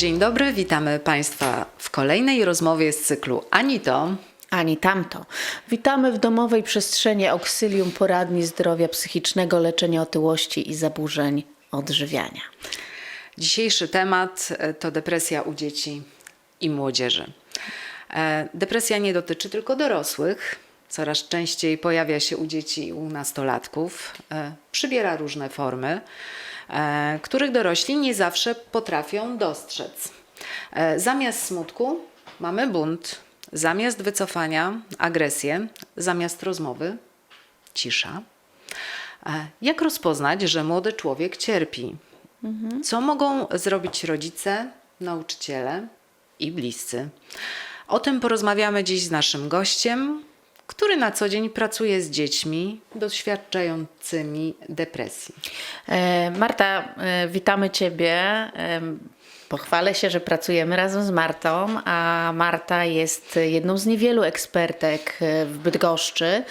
Dzień dobry, witamy Państwa w kolejnej rozmowie z cyklu Ani to. ani tamto. Witamy w domowej przestrzeni Auxilium Poradni Zdrowia Psychicznego, Leczenia Otyłości i Zaburzeń Odżywiania. Dzisiejszy temat e, to depresja u dzieci i młodzieży. E, Depresja nie dotyczy tylko dorosłych. Coraz częściej pojawia się u dzieci i u nastolatków. E, Przybiera różne formy, e, których dorośli nie zawsze potrafią dostrzec. E, Zamiast smutku mamy bunt, zamiast wycofania agresję, zamiast rozmowy cisza. Jak rozpoznać, że młody człowiek cierpi? Co mogą zrobić rodzice, nauczyciele i bliscy? O tym porozmawiamy dziś z naszym gościem, który na co dzień pracuje z dziećmi doświadczającymi depresji. E, Marta, e, witamy Ciebie. E, Pochwalę się, że pracujemy razem z Martą, a Marta jest jedną z niewielu ekspertek w Bydgoszczy,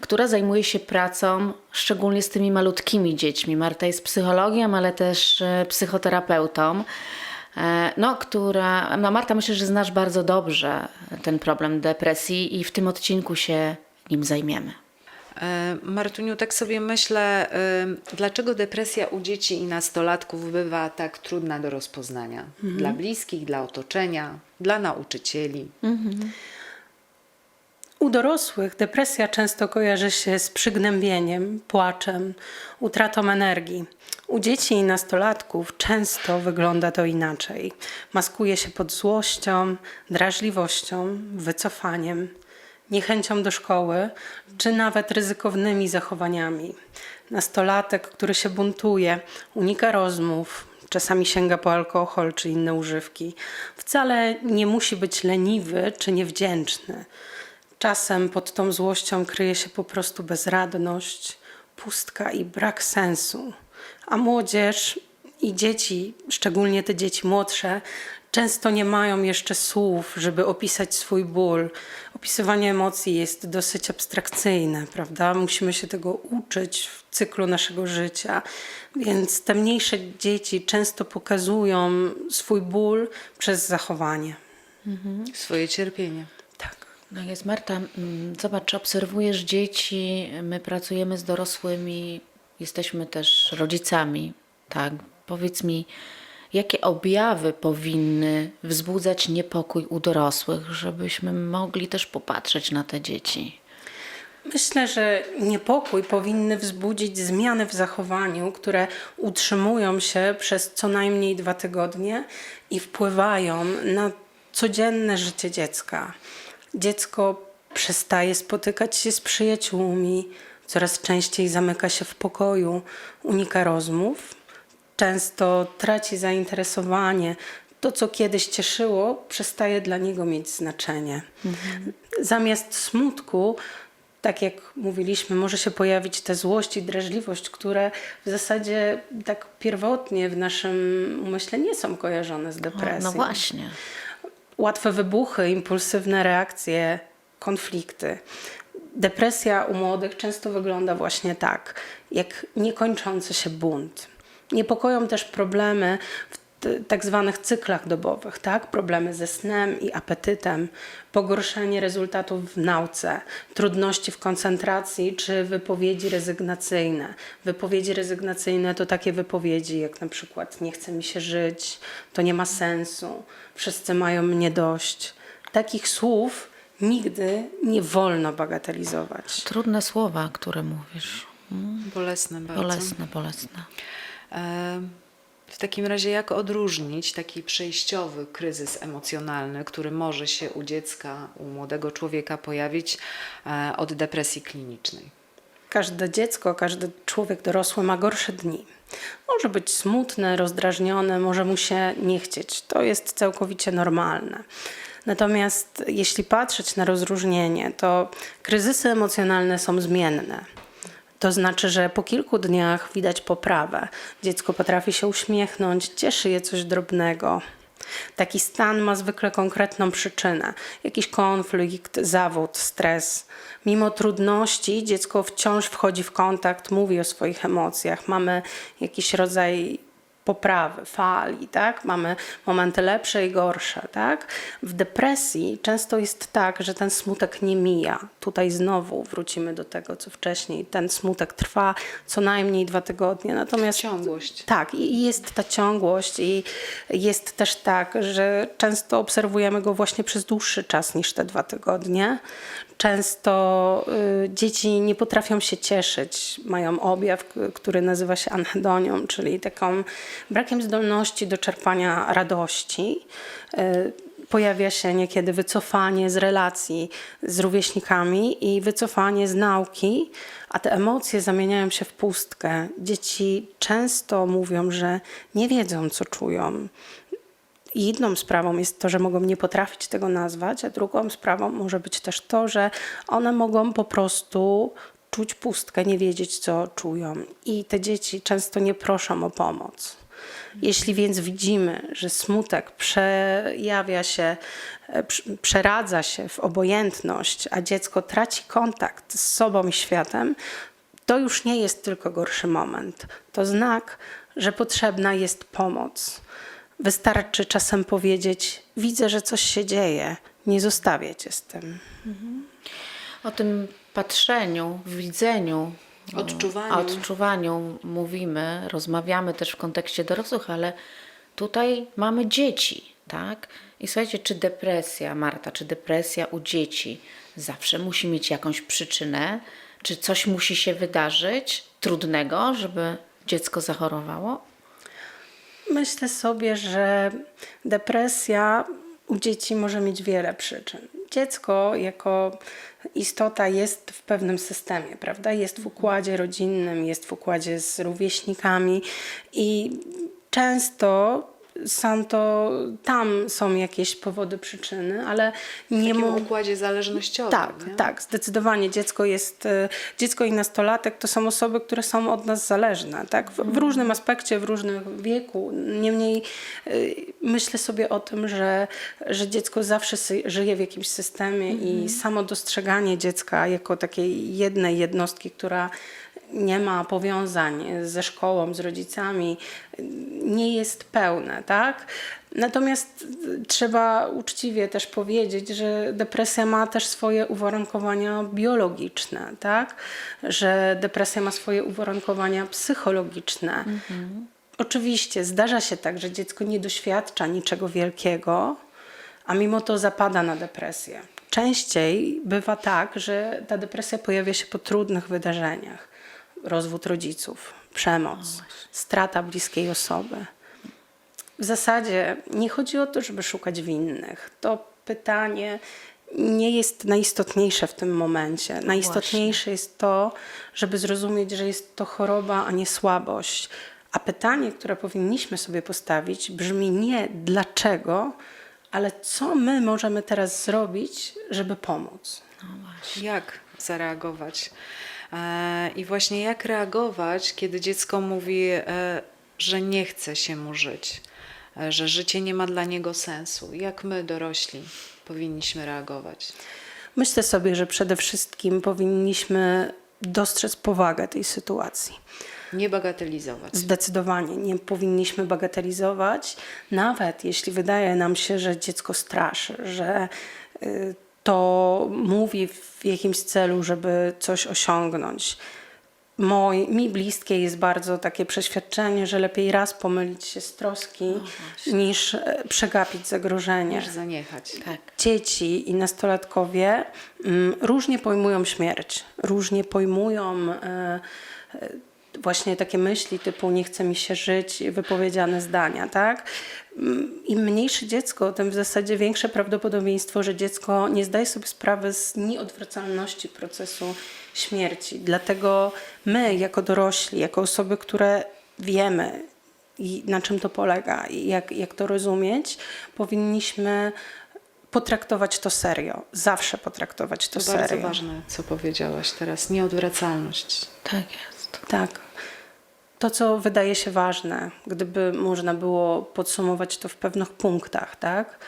która zajmuje się pracą szczególnie z tymi malutkimi dziećmi. Marta jest psychologiem, ale też psychoterapeutą. E, No, która, no Marta, myślę, że znasz bardzo dobrze ten problem depresji i w tym odcinku się nim zajmiemy. E, Martuniu, tak sobie myślę, e, dlaczego depresja u dzieci i nastolatków bywa tak trudna do rozpoznania? Dla bliskich, dla otoczenia, dla nauczycieli. U dorosłych depresja często kojarzy się z przygnębieniem, płaczem, utratą energii. U dzieci i nastolatków często wygląda to inaczej. Maskuje się pod złością, drażliwością, wycofaniem, niechęcią do szkoły czy nawet ryzykownymi zachowaniami. Nastolatek, który się buntuje, unika rozmów, czasami sięga po alkohol czy inne używki, wcale nie musi być leniwy czy niewdzięczny. Czasem pod tą złością kryje się po prostu bezradność, pustka i brak sensu. A młodzież i dzieci, szczególnie te dzieci młodsze, często nie mają jeszcze słów, żeby opisać swój ból. Opisywanie emocji jest dosyć abstrakcyjne, prawda? Musimy się tego uczyć w cyklu naszego życia. Więc te mniejsze dzieci często pokazują swój ból przez zachowanie. Swoje cierpienie. No jest Marta, mm, zobacz, obserwujesz dzieci, my pracujemy z dorosłymi, jesteśmy też rodzicami, tak? Powiedz mi, jakie objawy powinny wzbudzać niepokój u dorosłych, żebyśmy mogli też popatrzeć na te dzieci? Myślę, że niepokój powinny wzbudzić zmiany w zachowaniu, które utrzymują się przez co najmniej dwa tygodnie i wpływają na codzienne życie dziecka. Dziecko przestaje spotykać się z przyjaciółmi, coraz częściej zamyka się w pokoju, unika rozmów, często traci zainteresowanie. To, co kiedyś cieszyło, przestaje dla niego mieć znaczenie. Zamiast smutku, tak jak mówiliśmy, może się pojawić ta złość i drażliwość, które w zasadzie tak pierwotnie w naszym umyśle nie są kojarzone z O, depresją. no właśnie. Łatwe wybuchy, impulsywne reakcje, konflikty. Depresja u młodych często wygląda właśnie tak, jak niekończący się bunt. Niepokoją też problemy w tak zwanych cyklach dobowych, tak? Problemy ze snem i apetytem, pogorszenie rezultatów w nauce, trudności w koncentracji czy wypowiedzi rezygnacyjne. Wypowiedzi rezygnacyjne to takie wypowiedzi jak na przykład nie chce mi się żyć, to nie ma sensu, wszyscy mają mnie dość. Takich słów nigdy nie wolno bagatelizować. Trudne słowa, które mówisz. Bolesne bardzo. Bolesne, bolesne. E, W takim razie, jak odróżnić taki przejściowy kryzys emocjonalny, który może się u dziecka, u młodego człowieka pojawić e, od depresji klinicznej? Każde dziecko, każdy człowiek dorosły ma gorsze dni. Może być smutny, rozdrażniony, może mu się nie chcieć. To jest całkowicie normalne. Natomiast jeśli patrzeć na rozróżnienie, to kryzysy emocjonalne są zmienne. To znaczy, że po kilku dniach widać poprawę. Dziecko potrafi się uśmiechnąć, cieszy je coś drobnego. Taki stan ma zwykle konkretną przyczynę: jakiś konflikt, zawód, stres. Mimo trudności, dziecko wciąż wchodzi w kontakt, mówi o swoich emocjach. Mamy jakiś rodzaj poprawy, fali, tak? Mamy momenty lepsze i gorsze, tak? W depresji często jest tak, że ten smutek nie mija. Tutaj znowu wrócimy do tego, co wcześniej. Ten smutek trwa co najmniej dwa tygodnie. Natomiast Ciągłość. tak, i jest ta ciągłość i jest też tak, że często obserwujemy go właśnie przez dłuższy czas niż te dwa tygodnie. Często y, dzieci nie potrafią się cieszyć, mają objaw, który nazywa się anhedonią, czyli taką brakiem zdolności do czerpania radości. Y, pojawia się niekiedy wycofanie z relacji z rówieśnikami i wycofanie z nauki, a te emocje zamieniają się w pustkę. Dzieci często mówią, że nie wiedzą, co czują. Jedną sprawą jest to, że mogą nie potrafić tego nazwać, a drugą sprawą może być też to, że one mogą po prostu czuć pustkę, nie wiedzieć, co czują. I te dzieci często nie proszą o pomoc. Jeśli więc widzimy, że smutek przejawia się, e, przeradza się w obojętność, a dziecko traci kontakt z sobą i światem, to już nie jest tylko gorszy moment. To znak, że potrzebna jest pomoc. Wystarczy czasem powiedzieć: Widzę, że coś się dzieje, nie zostawię cię z tym. O tym patrzeniu, widzeniu, Odczuwaniu. o odczuwaniu mówimy, rozmawiamy też w kontekście dorosłych, ale tutaj mamy dzieci, tak? I słuchajcie, czy depresja, Marta, czy depresja u dzieci zawsze musi mieć jakąś przyczynę? Czy coś musi się wydarzyć trudnego, żeby dziecko zachorowało? Myślę sobie, że depresja u dzieci może mieć wiele przyczyn. Dziecko jako istota jest w pewnym systemie, prawda? Jest w układzie rodzinnym, jest w układzie z rówieśnikami i często są to, tam są jakieś powody, przyczyny, ale W nie takim mu... układzie zależnościowym. Tak, nie? tak, zdecydowanie. Dziecko jest, e, dziecko i nastolatek to są osoby, które są od nas zależne, tak? W, w różnym aspekcie, w różnym wieku. Niemniej e, myślę sobie o tym, że, że dziecko zawsze żyje w jakimś systemie i samo dostrzeganie dziecka jako takiej jednej jednostki, która nie ma powiązań ze szkołą, z rodzicami, nie jest pełne, tak? Natomiast trzeba uczciwie też powiedzieć, że depresja ma też swoje uwarunkowania biologiczne, tak? Że depresja ma swoje uwarunkowania psychologiczne. Oczywiście zdarza się tak, że dziecko nie doświadcza niczego wielkiego, a mimo to zapada na depresję. Częściej bywa tak, że ta depresja pojawia się po trudnych wydarzeniach. Rozwód rodziców, przemoc, strata bliskiej osoby. W zasadzie nie chodzi o to, żeby szukać winnych. To pytanie nie jest najistotniejsze w tym momencie. Najistotniejsze jest to, żeby zrozumieć, że jest to choroba, a nie słabość. A pytanie, które powinniśmy sobie postawić, brzmi nie dlaczego, ale co my możemy teraz zrobić, żeby pomóc. Jak zareagować? E, I właśnie jak reagować, kiedy dziecko mówi, e, że nie chce się mu żyć, e, że życie nie ma dla niego sensu. Jak my, dorośli, powinniśmy reagować? Myślę sobie, że przede wszystkim powinniśmy dostrzec powagę tej sytuacji. Nie bagatelizować. Zdecydowanie nie powinniśmy bagatelizować, nawet jeśli wydaje nam się, że dziecko straszy, że y, to mówi w jakimś celu, żeby coś osiągnąć. Moj, mi bliskie jest bardzo takie przeświadczenie, że lepiej raz pomylić się z troski, niż e, przegapić zagrożenie Niż zaniechać. Tak. dzieci i nastolatkowie mm, różnie pojmują śmierć, różnie pojmują e, e, właśnie takie myśli typu nie chce mi się żyć, wypowiedziane zdania, tak? Mm, Im mniejsze dziecko, tym w zasadzie większe prawdopodobieństwo, że dziecko nie zdaje sobie sprawy z nieodwracalności procesu śmierci. Dlatego my, jako dorośli, jako osoby, które wiemy, i na czym to polega i jak, jak to rozumieć, powinniśmy potraktować to serio. Zawsze potraktować to, To bardzo serio. ważne, co powiedziałaś teraz. Nieodwracalność. Tak jest. Tak. To, co wydaje się ważne, gdyby można było podsumować to w pewnych punktach, tak?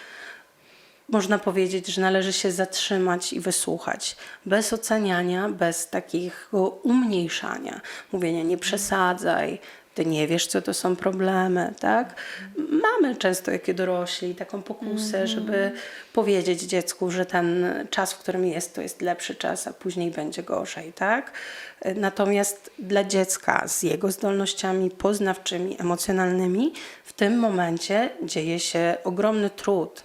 Można powiedzieć, że należy się zatrzymać i wysłuchać, bez oceniania, bez takiego umniejszania, mówienia nie przesadzaj, ty nie wiesz, co to są problemy, tak? Mamy często, jakie dorośli, taką pokusę, żeby powiedzieć dziecku, że ten czas, w którym jest, to jest lepszy czas, a później będzie gorzej, tak? Natomiast dla dziecka z jego zdolnościami poznawczymi, emocjonalnymi, w tym momencie dzieje się ogromny trud.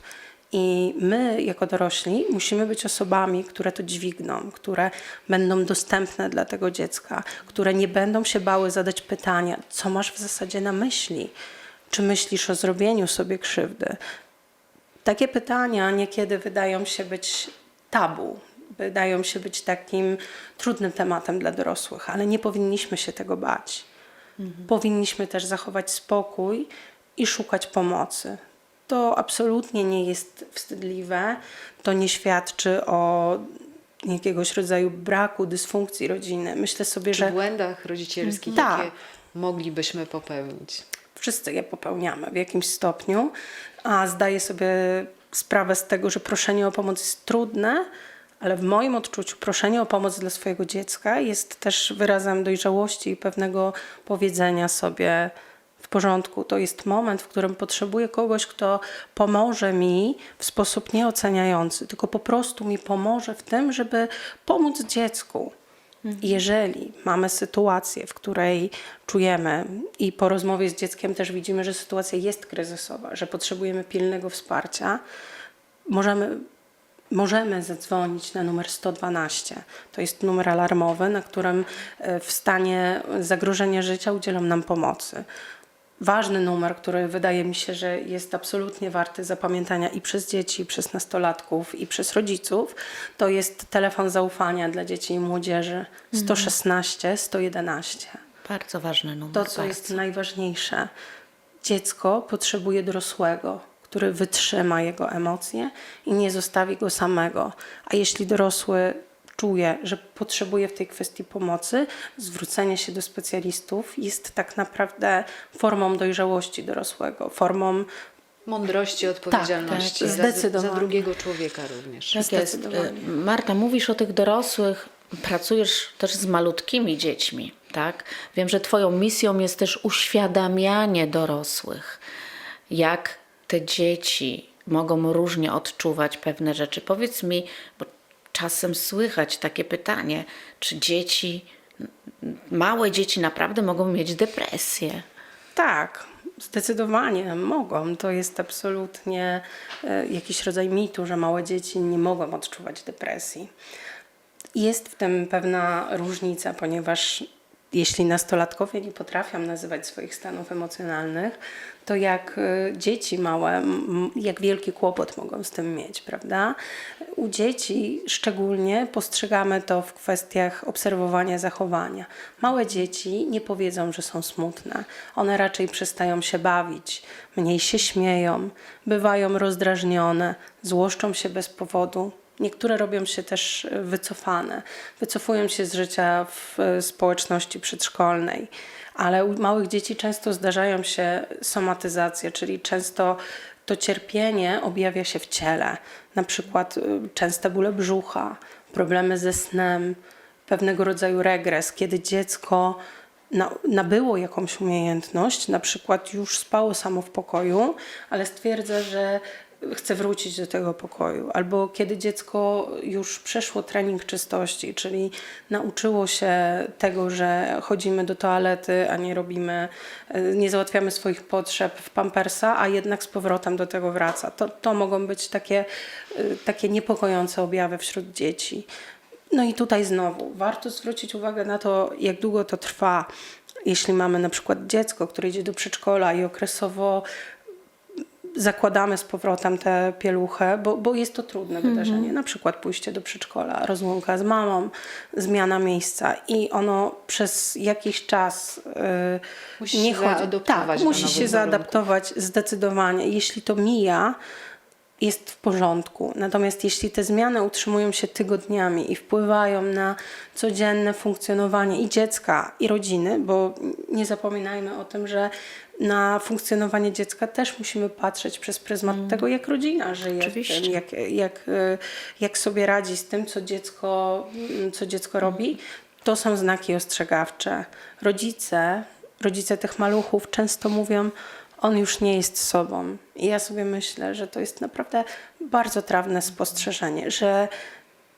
I my, jako dorośli, musimy być osobami, które to dźwigną, które będą dostępne dla tego dziecka, które nie będą się bały zadać pytania, co masz w zasadzie na myśli? Czy myślisz o zrobieniu sobie krzywdy? Takie pytania niekiedy wydają się być tabu, wydają się być takim trudnym tematem dla dorosłych, ale nie powinniśmy się tego bać. Powinniśmy też zachować spokój i szukać pomocy. To absolutnie nie jest wstydliwe, to nie świadczy o jakiegoś rodzaju braku, dysfunkcji rodziny. Myślę sobie, Czy że błędach rodzicielskich, Tak. jakie moglibyśmy popełnić? wszyscy je popełniamy w jakimś stopniu, a zdaję sobie sprawę z tego, że proszenie o pomoc jest trudne, ale w moim odczuciu proszenie o pomoc dla swojego dziecka jest też wyrazem dojrzałości i pewnego powiedzenia sobie porządku. To jest moment, w którym potrzebuję kogoś, kto pomoże mi w sposób nieoceniający, tylko po prostu mi pomoże w tym, żeby pomóc dziecku. Jeżeli mamy sytuację, w której czujemy i po rozmowie z dzieckiem też widzimy, że sytuacja jest kryzysowa, że potrzebujemy pilnego wsparcia, możemy, możemy zadzwonić na numer 112. To jest numer alarmowy, na którym e, w stanie zagrożenia życia udzielą nam pomocy. Ważny numer, który wydaje mi się, że jest absolutnie warty zapamiętania i przez dzieci, i przez nastolatków, i przez rodziców, to jest telefon zaufania dla dzieci i młodzieży 116 111. Bardzo ważny numer. To, co bardzo. jest najważniejsze, dziecko potrzebuje dorosłego, który wytrzyma jego emocje i nie zostawi go samego. A jeśli dorosły czuje, że potrzebuje w tej kwestii pomocy, zwrócenie się do specjalistów jest tak naprawdę formą dojrzałości dorosłego, formą Mądrości, odpowiedzialności tak, za, zdecydowanie. za drugiego człowieka również. Tak jest. Zdecydowanie. Y, Marta, mówisz o tych dorosłych, pracujesz też z malutkimi dziećmi, tak? Wiem, że Twoją misją jest też uświadamianie dorosłych, jak te dzieci mogą różnie odczuwać pewne rzeczy. Powiedz mi, bo czasem słychać takie pytanie, czy dzieci, małe dzieci naprawdę mogą mieć depresję? Tak, zdecydowanie mogą. To jest absolutnie e, jakiś rodzaj mitu, że małe dzieci nie mogą odczuwać depresji. Jest w tym pewna różnica, ponieważ jeśli nastolatkowie nie potrafią nazywać swoich stanów emocjonalnych, to jak e, dzieci małe, jak wielki kłopot mogą z tym mieć, prawda? U dzieci szczególnie postrzegamy to w kwestiach obserwowania zachowania. Małe dzieci nie powiedzą, że są smutne. One raczej przestają się bawić, mniej się śmieją, bywają rozdrażnione, złoszczą się bez powodu. Niektóre robią się też e, wycofane, wycofują się z życia w e, społeczności przedszkolnej, ale u małych dzieci często zdarzają się somatyzacje, czyli często to cierpienie objawia się w ciele, na przykład y, częste bóle brzucha, problemy ze snem, pewnego rodzaju regres, kiedy dziecko na, nabyło jakąś umiejętność, na przykład już spało samo w pokoju, ale stwierdza, że chce wrócić do tego pokoju, albo kiedy dziecko już przeszło trening czystości, czyli nauczyło się tego, że chodzimy do toalety, a nie robimy, e, nie załatwiamy swoich potrzeb w pampersa, a jednak z powrotem do tego wraca. To, to mogą być takie, e, takie niepokojące objawy wśród dzieci. No i tutaj znowu warto zwrócić uwagę na to, jak długo to trwa. Jeśli mamy na przykład dziecko, które idzie do przedszkola i okresowo zakładamy z powrotem tę pieluchę, bo, bo jest to trudne wydarzenie. Na przykład pójście do przedszkola, rozłąka z mamą, zmiana miejsca i ono przez jakiś czas yy, nie chodzi. Tak, musi się warunków. zaadaptować zdecydowanie. Jeśli to mija, jest w porządku. Natomiast jeśli te zmiany utrzymują się tygodniami i wpływają na codzienne funkcjonowanie i dziecka, i rodziny, bo nie zapominajmy o tym, że na funkcjonowanie dziecka też musimy patrzeć przez pryzmat tego, jak rodzina żyje, tym, jak, jak, y, jak sobie radzi z tym, co dziecko, co dziecko robi. To są znaki ostrzegawcze. Rodzice rodzice tych maluchów często mówią, on już nie jest sobą. I ja sobie myślę, że to jest naprawdę bardzo trawne spostrzeżenie, że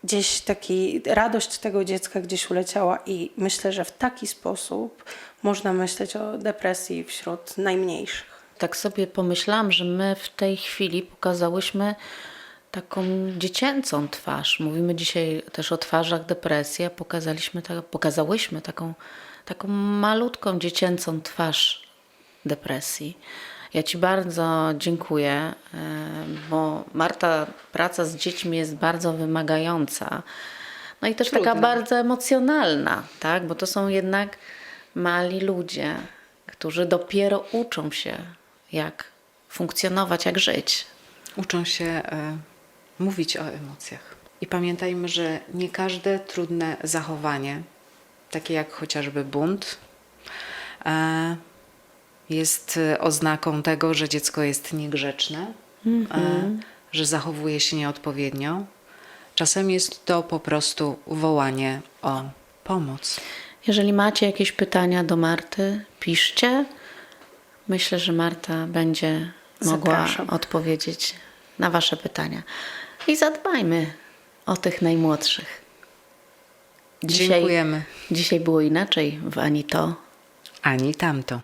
gdzieś taki radość tego dziecka gdzieś uleciała i myślę, że w taki sposób można myśleć o depresji wśród najmniejszych. Tak sobie pomyślałam, że my w tej chwili pokazałyśmy taką dziecięcą twarz. Mówimy dzisiaj też o twarzach depresji, a pokazaliśmy pokazałyśmy taką, taką malutką dziecięcą twarz depresji. Ja Ci bardzo dziękuję, e, bo Marta, praca z dziećmi jest bardzo wymagająca. No i też taka Trudna. bardzo emocjonalna, tak? Bo to są jednak mali ludzie, którzy dopiero uczą się, jak funkcjonować, jak żyć. Uczą się e, mówić o emocjach. I pamiętajmy, że nie każde trudne zachowanie, takie jak chociażby bunt, e, jest e, oznaką tego, że dziecko jest niegrzeczne, e, że zachowuje się nieodpowiednio. Czasem jest to po prostu wołanie o pomoc. Jeżeli macie jakieś pytania do Marty, piszcie. Myślę, że Marta będzie mogła Zapraszam. odpowiedzieć na Wasze pytania. I zadbajmy o tych najmłodszych. Dziękujemy. Dzisiaj było inaczej w Ani to. Ani tamto.